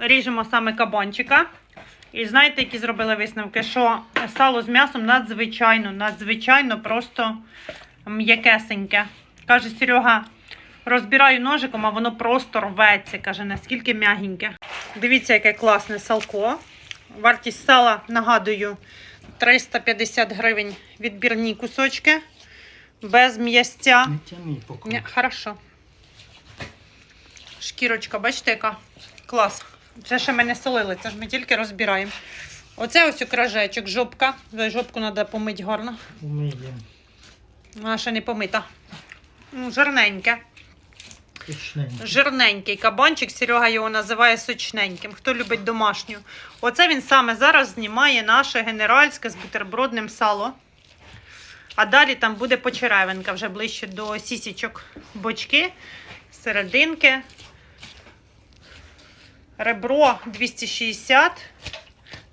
ріжемо саме кабанчика. І знаєте, які зробили висновки, що сало з м'ясом надзвичайно, надзвичайно просто м'якесеньке. Каже Серега, розбираю ножиком, а воно просто рветься. Каже, наскільки м'ягеньке. Дивіться, яке класне салко. Вартість сала, нагадую, 350 гривень відбірні кусочки. Без м'ястя. Не тяни поки. Хорошо. Шкірочка, бачите, яка? Клас. Це ще ми не солили, це ж ми тільки розбираємо. Оце ось окражечок, жопка. Жопку треба помити гарно. Уміємо. Вона ще не помита. Ну, Жирненьке. Точненько. Жирненький кабанчик, Серега його називає сочненьким. Хто любить домашню. Оце він саме зараз знімає наше генеральське з бутербродним сало. А далі там буде почеревинка вже ближче до сісічок. Бочки, серединки. Ребро 260.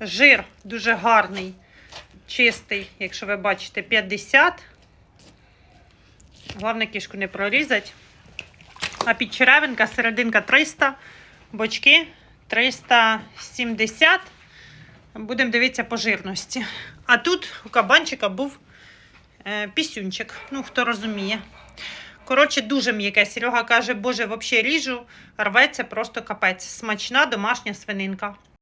Жир дуже гарний, чистий, якщо ви бачите, 50. Головне кішку не прорізати. А підчеревинка, серединка 300, бочки 370. Будемо дивитися по жирності. А тут у кабанчика був е, пісюнчик. Ну, хто розуміє. Коротше, дуже м'яке. Серега каже, боже, взагалі ріжу, рветься просто капець. Смачна домашня свининка.